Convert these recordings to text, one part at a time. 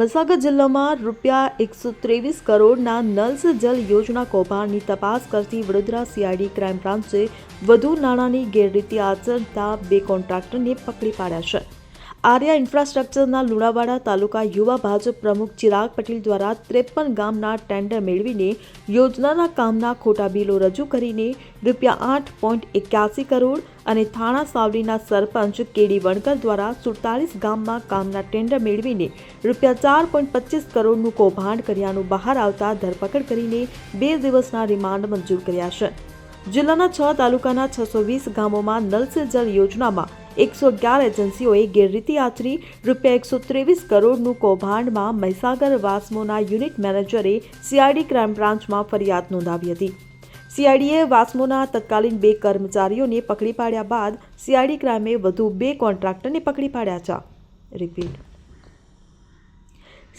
મહીસાગર જિલ્લામાં રૂપિયા એકસો ત્રેવીસ કરોડના નલ સે જલ યોજના કૌભાંડની તપાસ કરતી વડોદરા સીઆઈડી ક્રાઇમ બ્રાન્ચે વધુ નાણાંની ગેરરીતિ આચરતા બે કોન્ટ્રાક્ટરને પકડી પાડ્યા છે. આર્યા ઇન્ફ્રાસ્ટ્રક્ચરના લુણાવાડા તાલુકા યુવા ભાજપ પ્રમુખ ચિરાગ પટેલ દ્વારા ત્રેપન ગામના ટેન્ડર મેળવીને યોજનાના કામના ખોટા બિલો રજૂ કરીને રૂપિયા આઠ પોઈન્ટ એક્યાસી કરોડ અને થાણા સાવલીના સરપંચ કેડી વણકર દ્વારા સુડતાલીસ ગામમાં કામના ટેન્ડર મેળવીને રૂપિયા ચાર પોઈન્ટ પચીસ કરોડનું કૌભાંડ કર્યાનું બહાર આવતા ધરપકડ કરીને બે દિવસના રિમાન્ડ મંજૂર કર્યા છે. જિલ્લાના છ તાલુકાના છસો વીસ ગામોમાં નલ સે જલ યોજનામાં એકસો અગિયાર એજન્સીઓએ ગેરરીતિ આચરી રૂપિયા એકસો ત્રેવીસ કરોડનું કૌભાંડમાં મહીસાગર વાસ્મોના યુનિટ મેનેજરે સીઆઈડી ક્રાઇમ બ્રાન્ચમાં ફરિયાદ નોંધાવી હતી. સીઆઈડીએ વાસ્મોના તત્કાલીન બે કર્મચારીઓને પકડી પાડ્યા બાદ સીઆઈડી ક્રાઇમે વધુ બે કોન્ટ્રાક્ટરને પકડી પાડ્યા છે. રિપીટ.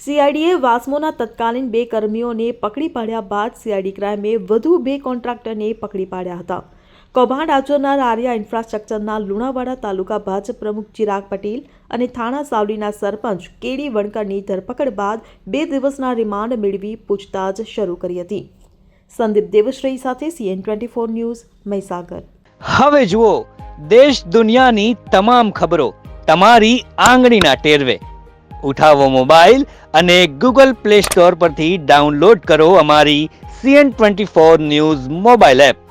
સીઆઈડીએ વાસ્મોના તત્કાલીન બે કર્મીઓને પકડી પાડ્યા બાદ સીઆઈડી ક્રાઇમે વધુ બે કોન્ટ્રાક્ટરને પકડી પાડ્યા હતા. કૌભાંડ આચરનાર આર્યા ઇન્ફ્રાસ્ટ્રક્ચરના લુણાવાડા તાલુકા ભાજપ પ્રમુખ ચિરાગ પટેલ અને થાણા સાવલીના સરપંચ કેડી વણકરની ધરપકડ બાદ બે દિવસના રિમાન્ડ મેળવી પૂછતાછ શરૂ કરી હતી. સંદીપ દેવશ્રી સાથે CN twenty four news Mahisagar. હવે જુઓ, દેશ દુનિયાની તમામ ખબરો તમારી આંગળીના ટેરવે. ઉઠાવો મોબાઈલ અને ગૂગલ પ્લે સ્ટોર પરથી ડાઉનલોડ કરો અમારી CN twenty four news mobile app.